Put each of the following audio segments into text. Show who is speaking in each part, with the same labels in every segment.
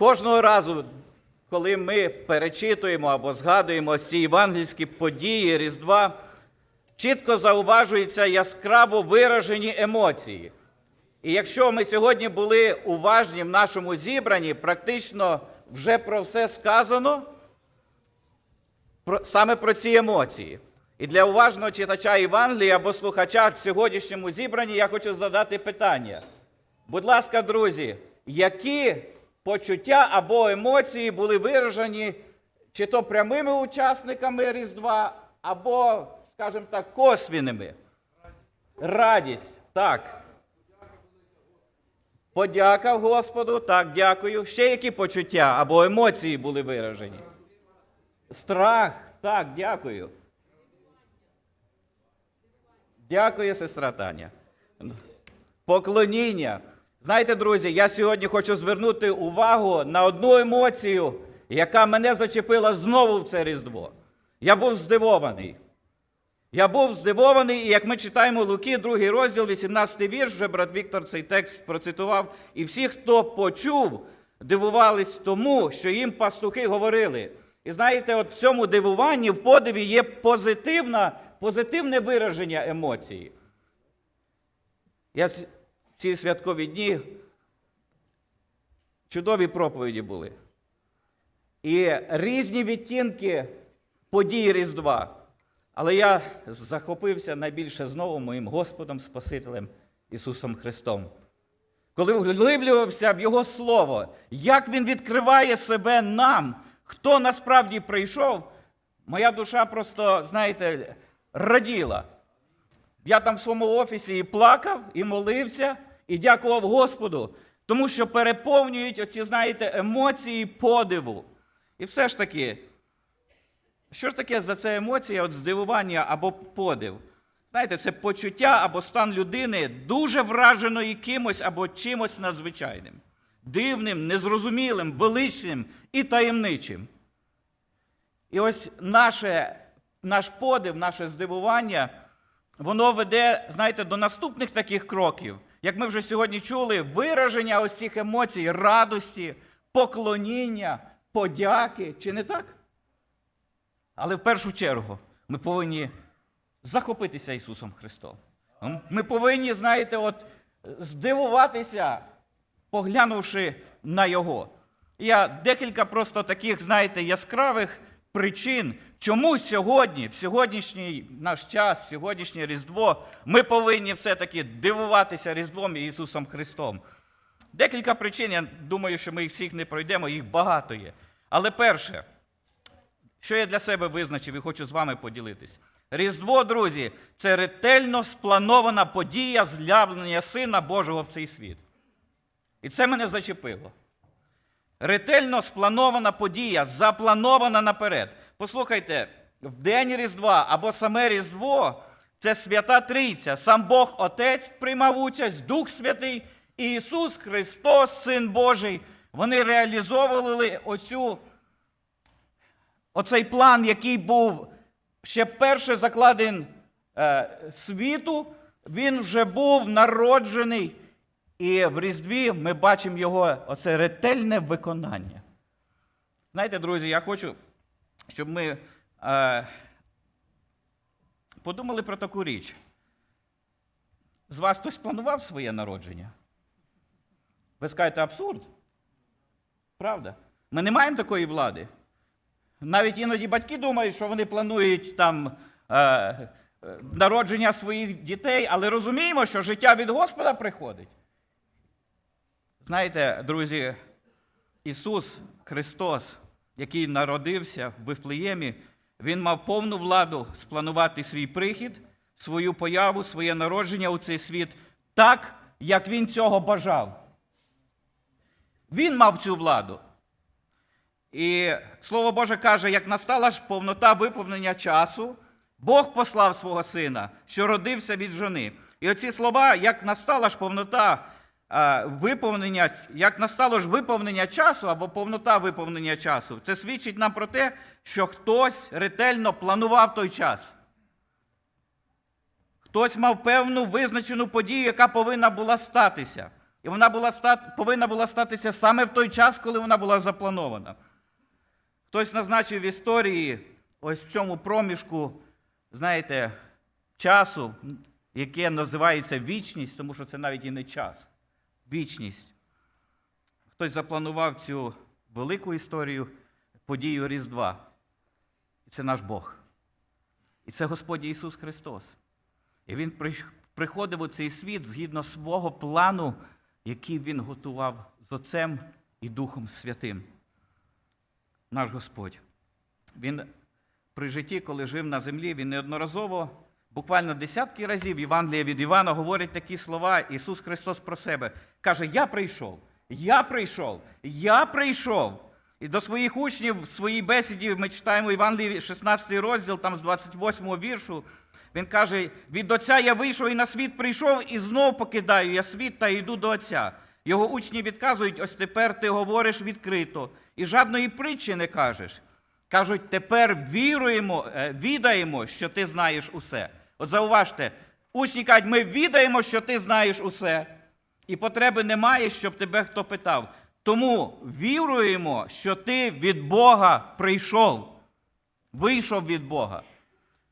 Speaker 1: Кожного разу, коли ми перечитуємо або згадуємо ці євангельські події Різдва, чітко зауважуються яскраво виражені емоції. І якщо ми сьогодні були уважні в нашому зібранні, практично вже про все сказано, про, саме про ці емоції. І для уважного читача Євангелія або слухача в сьогоднішньому зібранні я хочу задати питання. Будь ласка, друзі, які почуття або емоції були виражені чи то прямими учасниками Різдва, або, скажімо так, косвінними? Радість, так. Подяка Господу, так, дякую. Ще які почуття або емоції були виражені? Страх, так, дякую. Дякую, сестра Таня. Поклоніння. Знаєте, друзі, я сьогодні хочу звернути увагу на одну емоцію, яка мене зачепила знову в це Різдво. Я був здивований. Я був здивований, і як ми читаємо Луки, другий розділ, 18 вірш, вже брат Віктор цей текст процитував. І всі, хто почув, дивувались тому, що їм пастухи говорили. І знаєте, от в цьому дивуванні, в подиві є позитивна, позитивне вираження емоції. Я ці святкові дні чудові проповіді були. І різні відтінки подій Різдва. Але я захопився найбільше знову моїм Господом Спасителем Ісусом Христом. Коли вглиблювався в Його Слово, як Він відкриває себе нам, хто насправді прийшов, моя душа просто, знаєте, раділа. Я там в своєму офісі і плакав, і молився, і дякував Господу, тому що переповнюють оці, знаєте, емоції подиву. І все ж таки, що ж таке за це емоція, от здивування або подив? Знаєте, це почуття або стан людини дуже враженої кимось або чимось надзвичайним, дивним, незрозумілим, величним і таємничим. І ось наше, наш подив, наше здивування, воно веде, знаєте, до наступних таких кроків, як ми вже сьогодні чули, вираження ось цих емоцій, радості, поклоніння, подяки, чи не так? Але в першу чергу ми повинні захопитися Ісусом Христом. Ми повинні, знаєте, от здивуватися, поглянувши на Його. Я декілька просто таких, знаєте, яскравих причин, чому сьогодні, в сьогоднішній наш час, сьогоднішнє Різдво, ми повинні все-таки дивуватися Різдвом і Ісусом Христом. Декілька причин, я думаю, що ми їх всіх не пройдемо, їх багато є. Але перше, що я для себе визначив і хочу з вами поділитись. Різдво, друзі, це ретельно спланована подія з'явлення Сина Божого в цей світ. І це мене зачепило. Ретельно спланована подія, запланована наперед. Послухайте, в день Різдва або саме Різдво це свята Трійця. Сам Бог Отець приймав участь, Дух Святий і Ісус Христос, Син Божий. Вони реалізовували оцю, оцей план, який був ще перше закладен е, світу, він вже був народжений. І в Різдві ми бачимо його оце ретельне виконання. Знаєте, друзі, я хочу, щоб ми е, подумали про таку річ. З вас хтось планував своє народження? Ви скажете абсурд? Правда? Ми не маємо такої влади. Навіть іноді батьки думають, що вони планують там е, е, народження своїх дітей, але розуміємо, що життя від Господа приходить. Знаєте, друзі, Ісус Христос, який народився в Вифлеємі, Він мав повну владу спланувати свій прихід, свою появу, своє народження у цей світ так, як Він цього бажав. Він мав цю владу. І Слово Боже каже, як настала ж повнота виповнення часу, Бог послав свого сина, що родився від жони. І оці слова, як настала ж повнота виповнення, як настало ж виповнення часу або повнота виповнення часу, це свідчить нам про те, що хтось ретельно планував той час. Хтось мав певну визначену подію, яка повинна була статися. І вона була стат, повинна була статися саме в той час, коли вона була запланована. Хтось назначив в історії, ось в цьому проміжку, знаєте, часу, яке називається вічність, тому що це навіть і не час. Вічність. Хтось запланував цю велику історію, подію Різдва. І це наш Бог. І це Господь Ісус Христос. І Він приходив у цей світ згідно свого плану, який Він готував з Отцем і Духом Святим. Наш Господь. Він при житті, коли жив на землі, він неодноразово, буквально десятки разів Євангелія від Івана говорить такі слова Ісус Христос про себе. Каже: Я прийшов, я прийшов, я прийшов. І до своїх учнів в своїй бесіді ми читаємо Євангелії 16 розділ, там з 28 віршу. Він каже: від Отця я вийшов і на світ прийшов, і знов покидаю я світ та йду до Отця. Його учні відказують: ось тепер ти говориш відкрито, і жадної притчі не кажеш. Кажуть, тепер віруємо, е, відаємо, що ти знаєш усе. От зауважте, учні кажуть, ми відаємо, що ти знаєш усе, і потреби немає, щоб тебе хто питав. Тому віруємо, що ти від Бога прийшов, вийшов від Бога.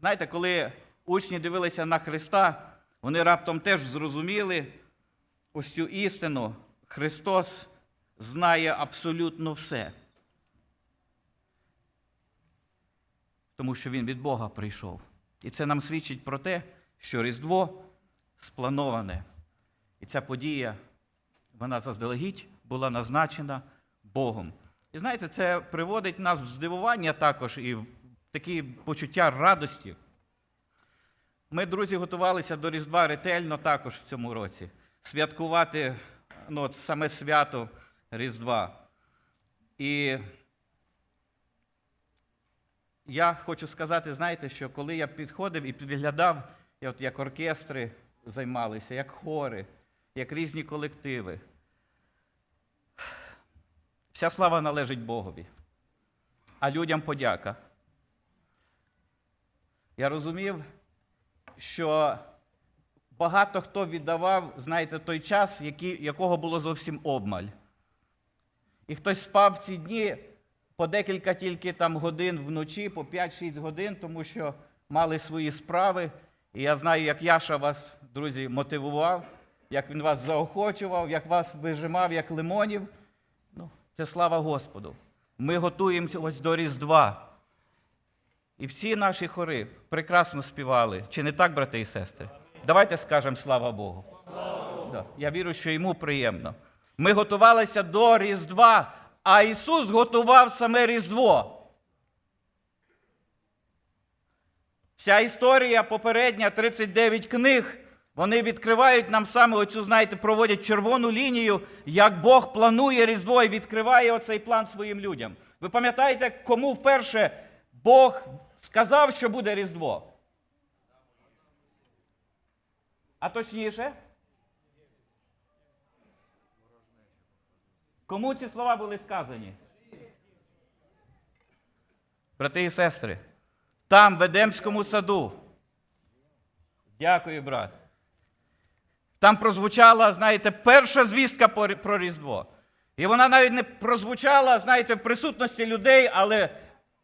Speaker 1: Знаєте, коли учні дивилися на Христа, вони раптом теж зрозуміли ось цю істину. Христос знає абсолютно все. Тому що Він від Бога прийшов. І це нам свідчить про те, що Різдво сплановане. І ця подія, вона заздалегідь була назначена Богом. І знаєте, це приводить нас в здивування також і в такі почуття радості. Ми, друзі, готувалися до Різдва ретельно також в цьому році. Святкувати ну, саме свято Різдва. І я хочу сказати, знаєте, що коли я підходив і підглядав, от як оркестри займалися, як хори, як різні колективи. Вся слава належить Богові, а людям подяка. Я розумів, що багато хто віддавав, знаєте, той час, який, якого було зовсім обмаль. І хтось спав ці дні по декілька тільки там годин вночі, по 5-6 годин, тому що мали свої справи. І я знаю, як Яша вас, друзі, мотивував, як він вас заохочував, як вас вижимав, як лимонів. Ну, це слава Господу. Ми готуємося ось до Різдва. І всі наші хори прекрасно співали. Чи не так, брати і сестри? Давайте скажемо слава Богу. Да. Я вірю, що йому приємно. Ми готувалися до Різдва, а Ісус готував саме Різдво. Вся історія попередня, 39 книг, вони відкривають нам саме оцю, знаєте, проводять червону лінію, як Бог планує Різдво і відкриває оцей план своїм людям. Ви пам'ятаєте, кому вперше Бог сказав, що буде Різдво? А точніше? Кому ці слова були сказані? Брати і сестри, там, в Едемському саду. Дякую, брат. Там прозвучала, знаєте, перша звістка про Різдво. І вона навіть не прозвучала, знаєте, в присутності людей, але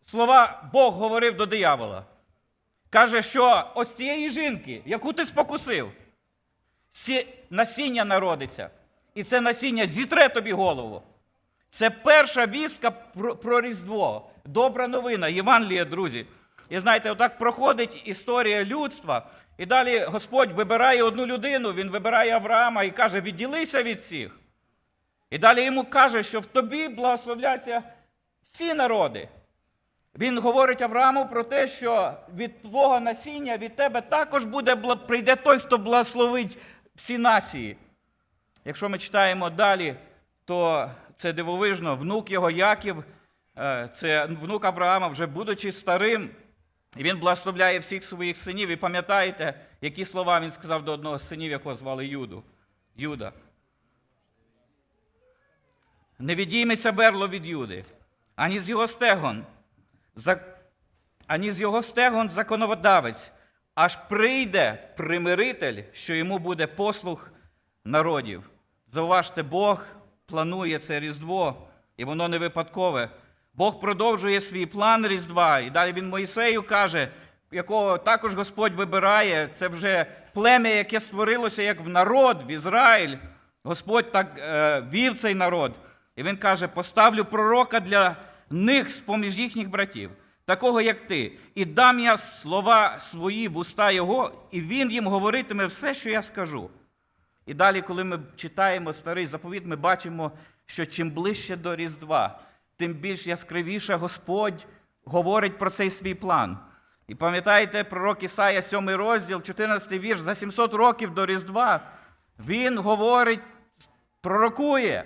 Speaker 1: слова Бог говорив до диявола. Каже, що ось цієї жінки, яку ти спокусив, насіння народиться. І це насіння зітре тобі голову. Це перша вістка про, Різдво. Добра новина, Євангелія, друзі. І знаєте, отак проходить історія людства. І далі Господь вибирає одну людину, він вибирає Авраама і каже: відділися від всіх. І далі йому каже, що в тобі благословляться всі народи. Він говорить Аврааму про те, що від твого насіння, від тебе також буде, прийде той, хто благословить всі нації. Якщо ми читаємо далі, то це дивовижно, внук його Яків, е, це внук Авраама, вже будучи старим, він благословляє всіх своїх синів. І пам'ятаєте, які слова він сказав до одного з синів, якого звали Юду. Юда. Не відійметься берло від Юди, ані з його стегон, ані з його стегон законодавець, аж прийде примиритель, що йому буде послух народів. Зауважте, Бог планує це Різдво, і воно не випадкове. Бог продовжує свій план Різдва. І далі він Моїсею каже, якого також Господь вибирає, це вже плем'я, яке створилося як в народ, в Ізраїль. Господь так е, вів цей народ. І він каже: поставлю пророка для них з-поміж їхніх братів, такого як ти, і дам я слова свої в уста його, і він їм говоритиме все, що я скажу. І далі, коли ми читаємо старий заповіт, ми бачимо, що чим ближче до Різдва, тим більш яскравіше Господь говорить про цей свій план. І пам'ятаєте, пророк Ісая, 7 розділ, 14 вірш, за 700 років до Різдва, він говорить, пророкує.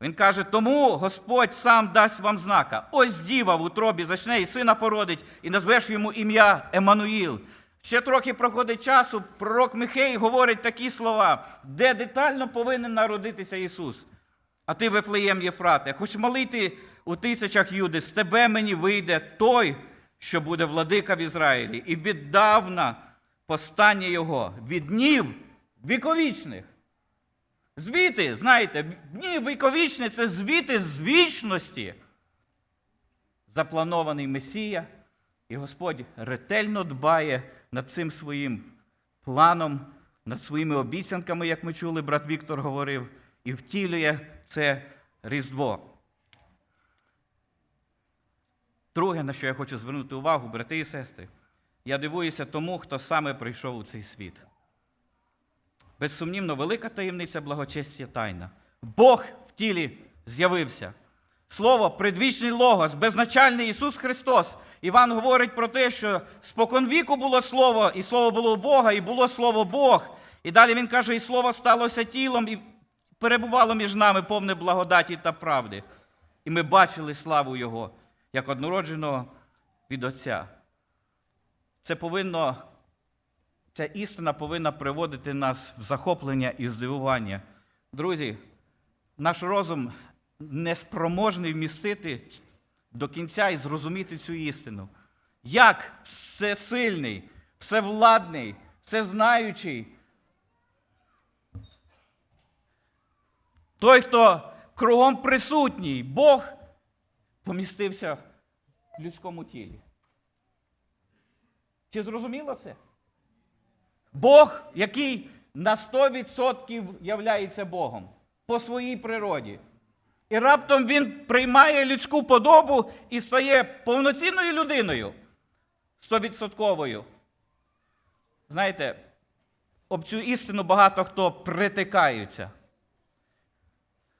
Speaker 1: Він каже, тому Господь сам дасть вам знака. Ось діва в утробі зачне і сина породить, і назвеш йому ім'я Еммануїл. Ще трохи проходить часу, пророк Михей говорить такі слова, де детально повинен народитися Ісус. А ти, Вифлеєм Єфрате, хоч малий ти у тисячах юди, з тебе мені вийде той, що буде владика в Ізраїлі, і віддавна постання його від днів віковічних. Звіти, знаєте, дні віковічні це звіти з вічності. Запланований Месія, і Господь ретельно дбає над цим своїм планом, над своїми обіцянками, як ми чули, брат Віктор говорив, і втілює це Різдво. Друге, на що я хочу звернути увагу, брати і сестри, я дивуюся тому, хто саме прийшов у цей світ. Безсумнівно, велика таємниця благочестя тайна. Бог в тілі з'явився. Слово, предвічний Логос, безначальний Ісус Христос. Іван говорить про те, що споконвіку було Слово, і Слово було у Бога, і було Слово Бог. І далі він каже, і Слово сталося тілом і перебувало між нами повне благодаті та правди. І ми бачили славу Його, як однородженого від Отця. Це повинно Ця істина повинна приводити нас в захоплення і здивування. Друзі, наш розум неспроможний вмістити до кінця і зрозуміти цю істину. Як всесильний, всевладний, всезнаючий, той, хто кругом присутній, Бог помістився в людському тілі. Чи зрозуміло це? Бог, який на 100% являється Богом по своїй природі. І раптом він приймає людську подобу і стає повноцінною людиною, стовідсотковою. Знаєте, об цю істину багато хто притикаються.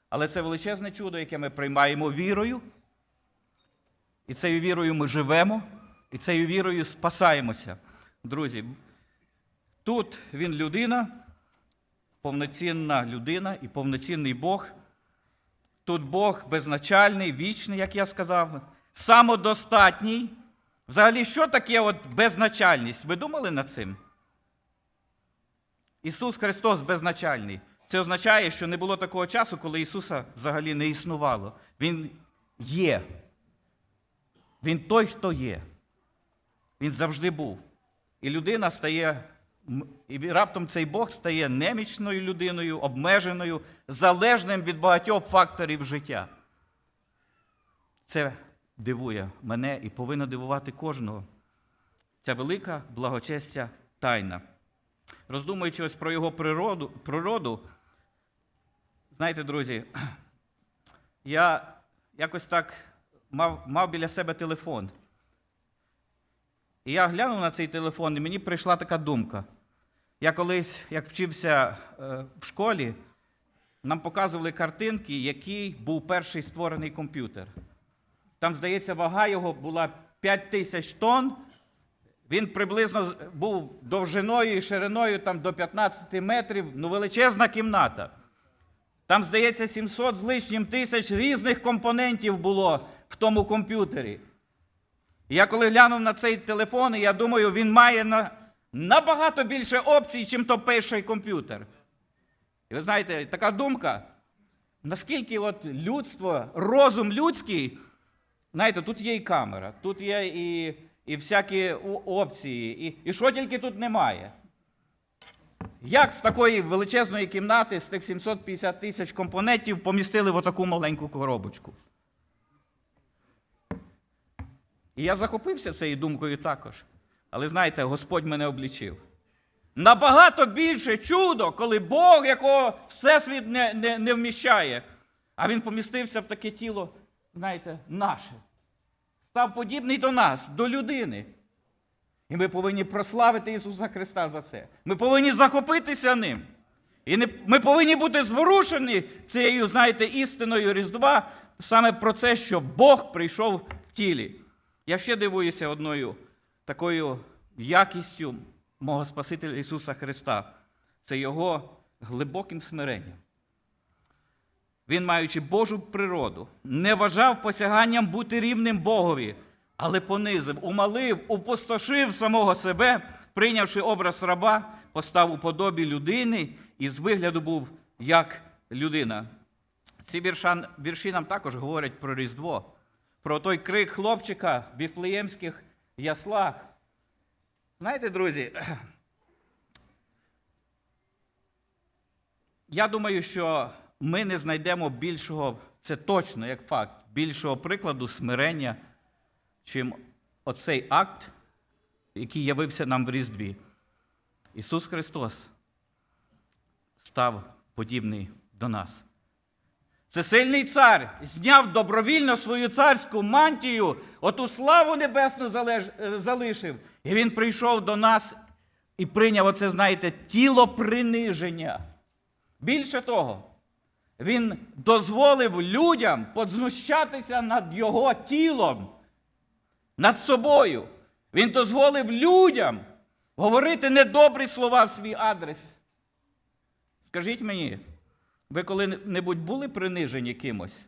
Speaker 1: Але це величезне чудо, яке ми приймаємо вірою. І цією вірою ми живемо, і цією вірою спасаємося. Друзі, Тут він людина, повноцінна людина і повноцінний Бог. Тут Бог безначальний, вічний, як я сказав, самодостатній. Взагалі, що таке от безначальність? Ви думали над цим? Ісус Христос безначальний. Це означає, що не було такого часу, коли Ісуса взагалі не існувало. Він є. Він той, хто є. Він завжди був. І людина стає і раптом цей Бог стає немічною людиною, обмеженою, залежним від багатьох факторів життя. Це дивує мене і повинно дивувати кожного. Ця велика благочестя тайна. Роздумуючи ось про його природу, природу, знаєте, друзі, я якось так мав, мав біля себе телефон. І я глянув на цей телефон, і мені прийшла така думка. Я колись, як вчився е, в школі, нам показували картинки, який був перший створений комп'ютер. Там, здається, вага його була 5 тисяч тонн. Він приблизно був довжиною і шириною там, до 15 метрів, ну величезна кімната. Там, здається, 700 з лишнім тисяч різних компонентів було в тому комп'ютері. Я коли глянув на цей телефон, я думаю, він має на, набагато більше опцій, чим то перший комп'ютер. І ви знаєте, така думка, наскільки от людство, розум людський, знаєте, тут є і камера, тут є і і всякі опції, і, і що тільки тут немає. Як з такої величезної кімнати, з тих 750 тисяч компонентів помістили в отаку маленьку коробочку? І я захопився цією думкою також. Але знаєте, Господь мене облічив. Набагато більше чудо, коли Бог, якого Всесвіт не, не, не вміщає, а Він помістився в таке тіло, знаєте, наше. Став подібний до нас, до людини. І ми повинні прославити Ісуса Христа за це. Ми повинні захопитися ним. І не, ми повинні бути зворушені цією, знаєте, істиною Різдва саме про це, що Бог прийшов в тілі. Я ще дивуюся одною такою якістю мого Спасителя Ісуса Христа. Це Його глибоким смиренням. Він, маючи Божу природу, не вважав посяганням бути рівним Богові, але понизив, умалив, упустошив самого себе, прийнявши образ раба, постав у подобі людини і з вигляду був як людина. Ці вірші нам також говорять про Різдво, про той крик хлопчика віфлеємських яслах. Знаєте, друзі, я думаю, що ми не знайдемо більшого, це точно як факт, більшого прикладу смирення, чим оцей акт, який явився нам в Різдві. Ісус Христос став подібний до нас. Це сильний цар зняв добровільно свою царську мантію, оту славу небесну залеж- е, залишив. І він прийшов до нас і прийняв оце, знаєте, тіло приниження. Більше того, він дозволив людям познущатися над його тілом, над собою. Він дозволив людям говорити недобрі слова в свій адрес. Скажіть мені, ви коли-небудь були принижені кимось?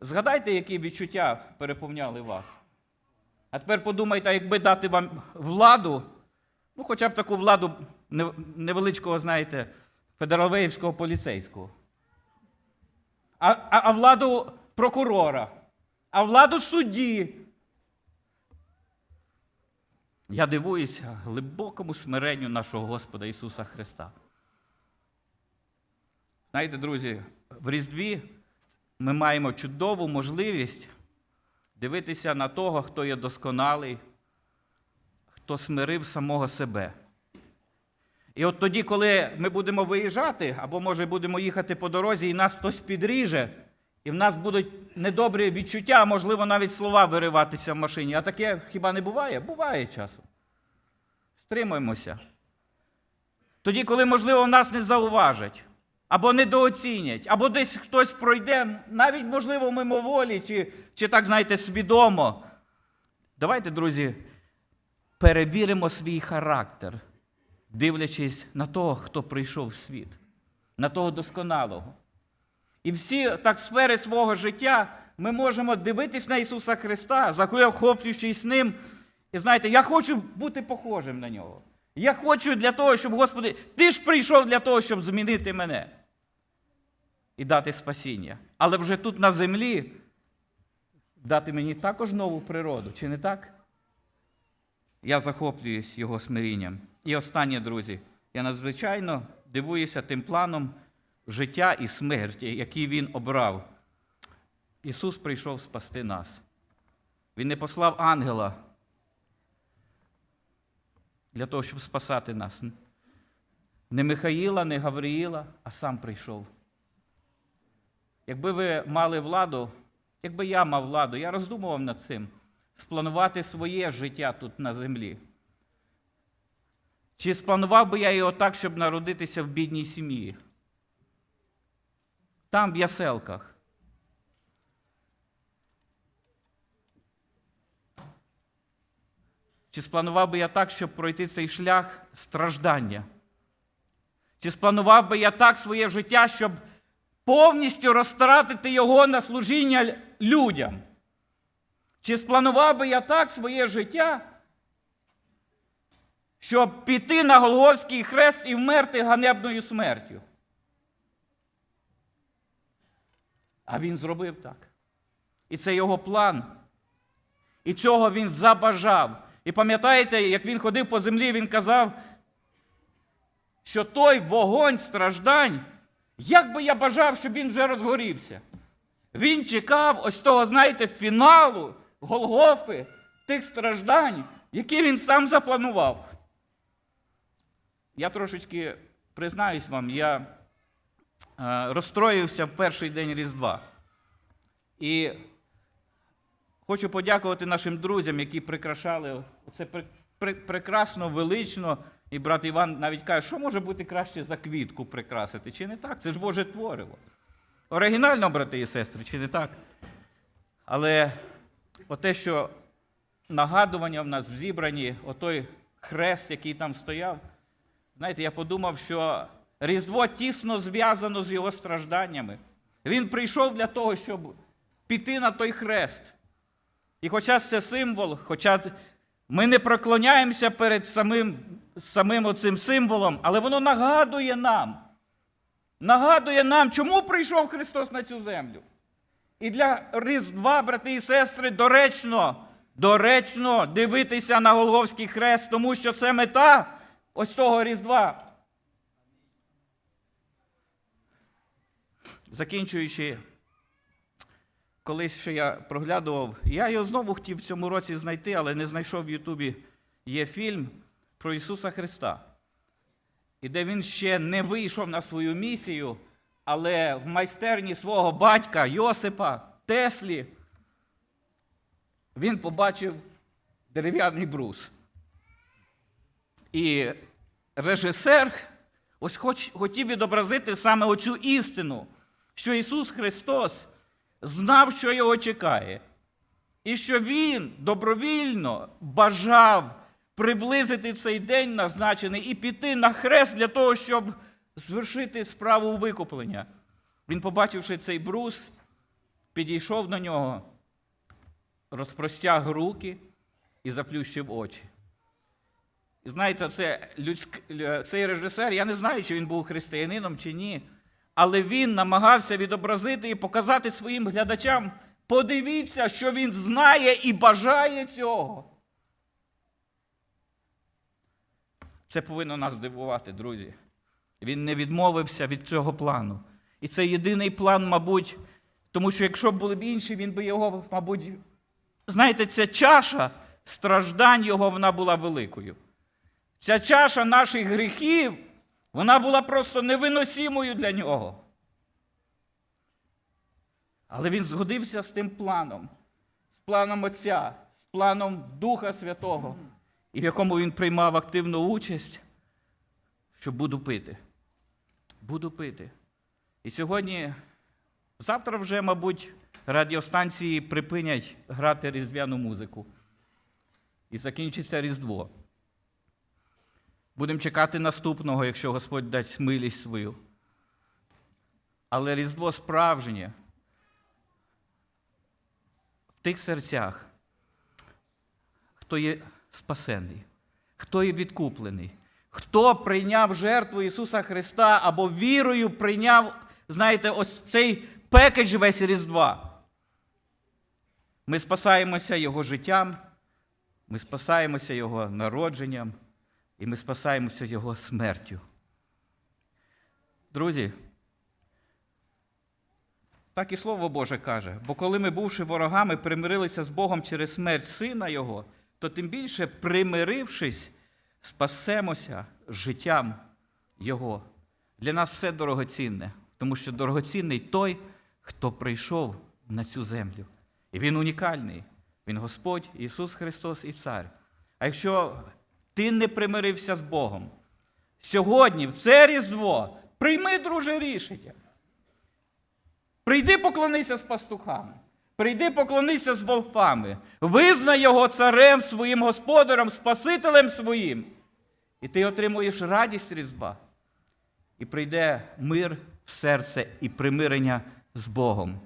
Speaker 1: Згадайте, які відчуття переповняли вас. А тепер подумайте, якби дати вам владу, ну хоча б таку владу невеличкого, знаєте, федералвеївського поліцейського. А, а, а владу прокурора, а владу судді. Я дивуюся глибокому смиренню нашого Господа Ісуса Христа. Знаєте, друзі, в Різдві ми маємо чудову можливість дивитися на того, хто є досконалий, хто смирив самого себе. І от тоді, коли ми будемо виїжджати, або, може, будемо їхати по дорозі, і нас хтось підріже, і в нас будуть недобрі відчуття, можливо, навіть слова вириватися в машині. А таке хіба не буває? Буває часом. Стримуємося. Тоді, коли, можливо, нас не зауважать, або недооцінять, або десь хтось пройде, навіть, можливо, мимоволі, чи, чи так, знаєте, свідомо. Давайте, друзі, перевіримо свій характер, дивлячись на того, хто прийшов в світ, на того досконалого. І всі так сфери свого життя ми можемо дивитись на Ісуса Христа, захоплюючись ним. І знаєте, я хочу бути похожим на нього. Я хочу для того, щоб, Господи, ти ж прийшов для того, щоб змінити мене і дати спасіння. Але вже тут на землі дати мені також нову природу, чи не так? Я захоплююсь його смирінням. І останнє, друзі, я надзвичайно дивуюся тим планом життя і смерті, який він обрав. Ісус прийшов спасти нас. Він не послав ангела для того, щоб спасати нас. Не Михаїла, не Гавриїла, а сам прийшов. Якби ви мали владу, якби я мав владу, я роздумував над цим, спланувати своє життя тут на землі. Чи спланував би я його так, щоб народитися в бідній сім'ї? Там, в яселках. Чи спланував би я так, щоб пройти цей шлях страждання? Чи спланував би я так своє життя, щоб повністю розтратити його на служіння людям? Чи спланував би я так своє життя, щоб піти на Голгофський хрест і вмерти ганебною смертю? А він зробив так. І це його план. І цього він забажав. І пам'ятаєте, як він ходив по землі, він казав, що той вогонь страждань, як би я бажав, щоб він вже розгорівся. Він чекав ось того, знаєте, фіналу Голгофи, тих страждань, які він сам запланував. Я трошечки признаюсь вам, я е, розстроївся в перший день Різдва. І хочу подякувати нашим друзям, які прикрашали це пр- пр- прекрасно, велично. І брат Іван навіть каже, що може бути краще за квітку прикрасити, чи не так? Це ж Боже твориво. Оригінально, брати і сестри, чи не так? Але оте, що нагадування в нас в зібранні, отой хрест, який там стояв, знаєте, я подумав, що Різдво тісно зв'язано з його стражданнями. Він прийшов для того, щоб піти на той хрест. І хоча це символ, хоча ми не проклоняємося перед самим, самим оцим символом, але воно нагадує нам, нагадує нам, чому прийшов Христос на цю землю. І для Різдва, брати і сестри, доречно, доречно дивитися на Голговський хрест, тому що це мета ось того Різдва. Закінчуючи, колись ще я проглядував, я його знову хотів в цьому році знайти, але не знайшов в Ютубі. Є фільм про Ісуса Христа. І де він ще не вийшов на свою місію, але в майстерні свого батька Йосипа Теслі він побачив дерев'яний брус. І режисер ось хоч, хотів відобразити саме оцю істину, що Ісус Христос знав, що його чекає, і що Він добровільно бажав приблизити цей день назначений і піти на хрест для того, щоб звершити справу викуплення. Він, побачивши цей брус, підійшов до нього, розпростяг руки і заплющив очі. І знаєте, це людськ... цей режисер, я не знаю, чи він був християнином чи ні, але він намагався відобразити і показати своїм глядачам, подивіться, що він знає і бажає цього. Це повинно нас здивувати, друзі. Він не відмовився від цього плану. І це єдиний план, мабуть, тому що якщо б були б інші, він би його, мабуть, знаєте, ця чаша страждань його вона була великою. Ця чаша наших гріхів, вона була просто невиносимою для нього. Але він згодився з тим планом, з планом Отця, з планом Духа Святого, і в якому він приймав активну участь, що буду пити. Буду пити. І сьогодні, завтра вже, мабуть, радіостанції припинять грати різдвяну музику. І закінчиться Різдво. Будемо чекати наступного, якщо Господь дасть милість свою. Але Різдво справжнє в тих серцях, хто є спасений, хто є відкуплений, хто прийняв жертву Ісуса Христа або вірою прийняв, знаєте, ось цей пекедж весь Різдва. Ми спасаємося Його життям, ми спасаємося Його народженням, і ми спасаємося Його смертю. Друзі, так і Слово Боже каже, бо коли ми, бувши ворогами, примирилися з Богом через смерть Сина Його, то тим більше, примирившись, спасемося життям Його. Для нас все дорогоцінне, тому що дорогоцінний той, хто прийшов на цю землю. І Він унікальний. Він Господь, Ісус Христос і Цар. А якщо ти не примирився з Богом, сьогодні, в це Різдво, прийми, друже, рішення. Прийди поклонися з пастухами. Прийди поклонися з волхвами. Визнай його царем своїм господарем, Спасителем своїм. І ти отримуєш радість Різдва. І прийде мир в серце і примирення з Богом.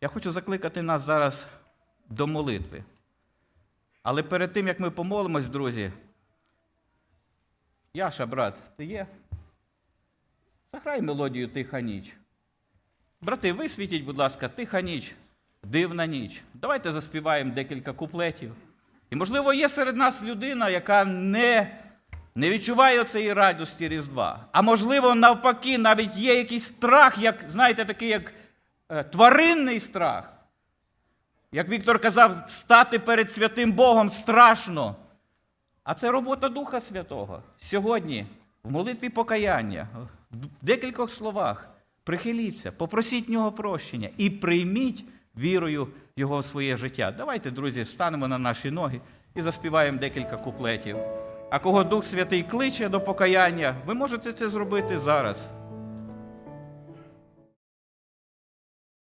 Speaker 1: Я хочу закликати нас зараз до молитви. Але перед тим, як ми помолимось, друзі, Яша, брат, ти є? Заграй мелодію Тиха ніч. Брати, висвітіть, будь ласка, тиха ніч, дивна ніч. Давайте заспіваємо декілька куплетів. І, можливо, є серед нас людина, яка не не відчуває цієї радості Різдва. А можливо, навпаки, навіть є якийсь страх, як, знаєте, такий як е, тваринний страх. Як Віктор казав, стати перед святим Богом страшно. А це робота Духа Святого. Сьогодні, в молитві покаяння, в декількох словах, прихиліться, попросіть нього прощення і прийміть вірою його в своє життя. Давайте, друзі, станемо на наші ноги і заспіваємо декілька куплетів. А кого Дух Святий кличе до покаяння, ви можете це зробити зараз.